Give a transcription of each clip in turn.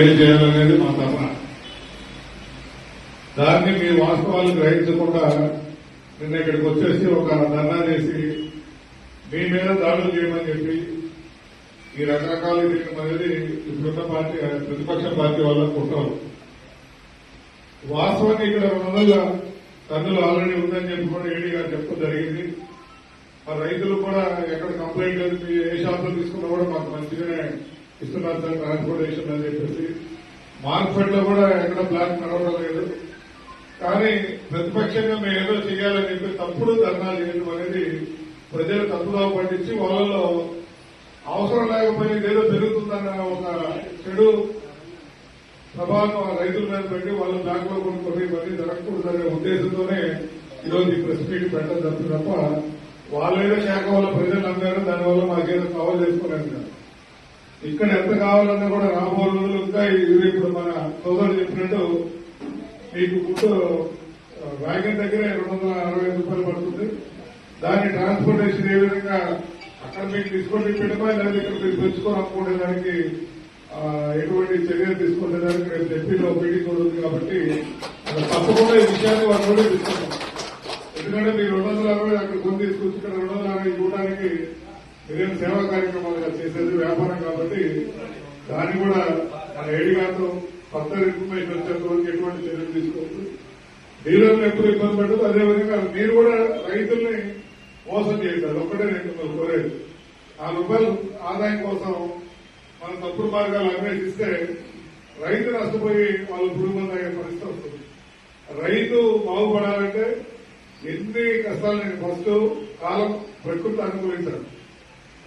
ఏం చేయాలనేది మా తపన. దాన్ని మీ వాస్తవాలు గ్రహించకుండా నిన్న ఇక్కడికి వచ్చేసి ఒక ధర్నా చేసి మీ మీద దాడులు చేయమని చెప్పి ఈ రకరకాలు చేయడం అనేది ఇప్పుడున్న పార్టీ ప్రతిపక్ష పార్టీ వాళ్ళ కుట్రలు వాస్తవానికి ఇక్కడ రెండు వందల టన్నులు ఆల్రెడీ ఉందని చెప్పి కూడా ఏడీ గారు చెప్పడం జరిగింది. ఆ రైతులు కూడా ఎక్కడ కంప్లైంట్ లేదు ఏ శాతం తీసుకున్నా కూడా మాకు మంచిగానే ఇస్తున్నారు సార్ ట్రాన్స్పోర్టేషన్ అని చెప్పేసి మార్కెట్లో కూడా ఎక్కడ బ్లాక్ నడవడం కానీ ప్రతిపక్షంగా మేము ఏదో చేయాలని చెప్పి తప్పుడు ధర్నాలు చేయడం అనేది ప్రజలు తప్పుగా పట్టించి వాళ్ళలో అవసరం లేకపోయినా ఏదో పెరుగుతుందన్న ఒక చెడు ప్రభావం రైతుల మీద పెట్టి వాళ్ళ బ్యాంకులో కొనుక్కొని మళ్ళీ జరగకూడదనే ఉద్దేశంతోనే ఈరోజు ఈ ప్రెస్ మీట్ పెట్టడం తప్ప తప్ప వాళ్ళేదో శాఖ వల్ల ప్రజలు అన్నారు దానివల్ల మాకేదో కవర్ చేసుకోలేదు ఇక్కడ ఎంత కావాలన్నా కూడా రాబో రోజులు ఇంకా ఇది ఇప్పుడు మన సోదరుడు చెప్పినట్టు మీకు గుట్టు వ్యాగన్ దగ్గరే రెండు వందల అరవై ఐదు రూపాయలు పడుతుంది. దాని ట్రాన్స్పోర్టేషన్ ఏ విధంగా అక్కడ మీకు తీసుకొని పెట్టమా లేదా ఇక్కడ మీరు పెంచుకొని అమ్ముకునే దానికి ఎటువంటి చర్యలు తీసుకునే దానికి రేపు ఎంపీలో మీటింగ్ ఉంది కాబట్టి అది తప్పకుండా ఈ విషయాన్ని వాళ్ళు కూడా తీసుకుంటాం ఎందుకంటే మీరు రెండు వందల అరవై అక్కడ కొని తీసుకొచ్చి ఇక్కడ రెండు వందల అరవై చూడడానికి మీరేం సేవా కార్యక్రమాలు చేసేది వ్యాపారం కాబట్టి దాన్ని కూడా మన ఏడు గారితో కొత్త ఇన్ఫర్మేషన్ వచ్చేంత వరకు ఎటువంటి చర్యలు తీసుకోవద్దు. డీలర్లు ఎప్పుడు ఇబ్బంది పెట్టదు అదేవిధంగా మీరు కూడా రైతుల్ని మోసం చేశారు. ఒక్కటే రెండు వందలు కోరేది. ఆ రూపాయలు ఆదాయం కోసం మన తప్పుడు మార్గాలు అన్వేషిస్తే రైతు నష్టపోయి వాళ్ళు పురుగు మంది అయ్యే పరిస్థితి వస్తుంది. రైతు బాగుపడాలంటే ఎన్ని కష్టాలు నేను ఫస్ట్ కాలం ప్రకృతి అనుకూలించాను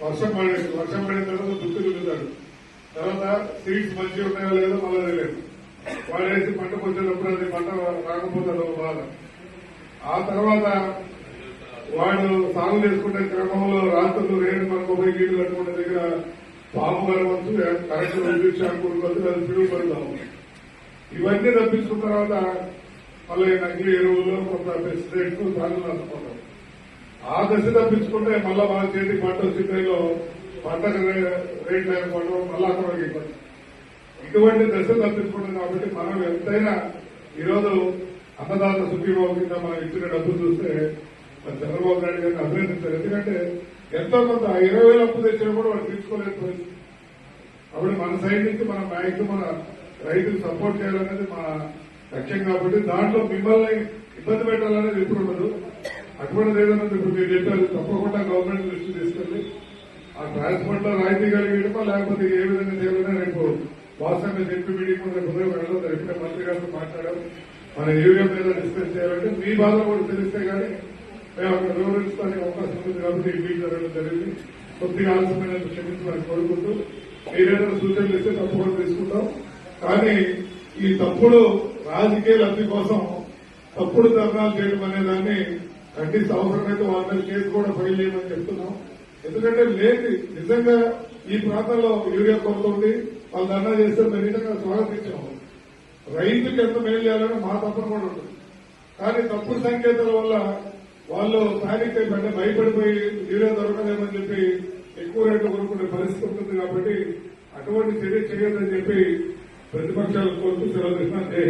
వర్షం పడే వర్షం పడిన తర్వాత దుక్కు దున్నుతాడు తర్వాత సీడ్స్ మంచిగా ఉన్నాయో లేదో మళ్ళీ తెలియదు. వాడేసి పంట వచ్చేటప్పుడు అది పంట రాకపోతే అదొక బాధ. ఆ తర్వాత వాడు సాగు చేసుకునే క్రమంలో రాత్రులు రేణు మనకు పోయి నీళ్ళు దగ్గర పాము కలవచ్చు కరెంటు విద్యుత్ శాఖ కొనుక్కోవచ్చు అది పిడుగు పడతాము ఇవన్నీ తప్పించుకున్న తర్వాత మళ్ళీ నకిలీ ఎరువులు కొంత పెస్టిసైడ్స్ సాగు నష్టపోతాం ఆ దశ తప్పించుకుంటే మళ్ళా మన చేతికి పంట వచ్చిన పంటకు రేట్ లేకపోవడం మళ్ళా అక్కడ ఇబ్బంది. ఇటువంటి దశ తప్పించుకుంటాం కాబట్టి మనం ఎంతైనా ఈరోజు అన్నదాత సుఖీబాబు కింద మనం ఇచ్చిన డబ్బులు చూస్తే చంద్రబాబు నాయుడు గారిని అభినందించారు ఎందుకంటే ఎంతో కొంత ఇరవై వేలు అప్పు తెచ్చినా కూడా వాళ్ళు తీసుకోలేని పరిస్థితి. అప్పుడు మన సైడ్ నుంచి మన మ్యాక్సిమం మన రైతులు సపోర్ట్ చేయాలనేది మా లక్ష్యం కాబట్టి దాంట్లో మిమ్మల్ని ఇబ్బంది పెట్టాలనేది ఎప్పుడు ఉండదు. అటువంటి ఏదైనా ఇప్పుడు మీరు చెప్పారు తప్పకుండా గవర్నమెంట్ దృష్టి తీసుకెళ్ళి ఆ ట్రాన్స్పోర్ట్లో రాయితీ కలిగేయడమా లేకపోతే ఏ విధంగా చేయాలన్నా రేపు వాస్తవంగా చెప్పి మీడియా కూడా రేపు వెళ్ళడం ఇప్పుడే మంత్రి గారితో మాట్లాడాం మన ఏరియా మీద డిస్కస్ చేయాలంటే మీ బాధ కూడా తెలిస్తే గానీ మేము అక్కడ వివరించడానికి అవకాశం ఉంది కాబట్టి ఈ మీట్ జరగడం జరిగింది. కొద్దిగా ఆలస్యమైన క్షమించడానికి కోరుకుంటూ ఏదైనా సూచనలు ఇస్తే తప్పుడు తీసుకుంటాం. కానీ ఈ తప్పుడు రాజకీయ లబ్ధి కోసం తప్పుడు ధర్నాలు చేయడం అనే దాన్ని ఖండిస్తే అవసరమైతే వాళ్ళ మీద కేసు కూడా ఫైల్ చేయమని చెప్తున్నాం. ఎందుకంటే లేదు నిజంగా ఈ ప్రాంతంలో యూరియా కొరత ఉంది. వాళ్ళు ధర్నా చేస్తే మేము నిజంగా స్వాగతించాము రైతుకి ఎంత మేలు చేయాలని మా తప్పన కూడా ఉంటుంది. కానీ తప్పుడు సంకేతాల వల్ల వాళ్ళు ప్యానిక్ అయిపోయి భయపడిపోయి యూరియా దొరకలేమని చెప్పి ఎక్కువ రేట్లు కొనుక్కునే పరిస్థితి ఉంటుంది కాబట్టి అటువంటి చర్య చేయొద్దని చెప్పి ప్రతిపక్షాలు కోరుతూ సెలవు జై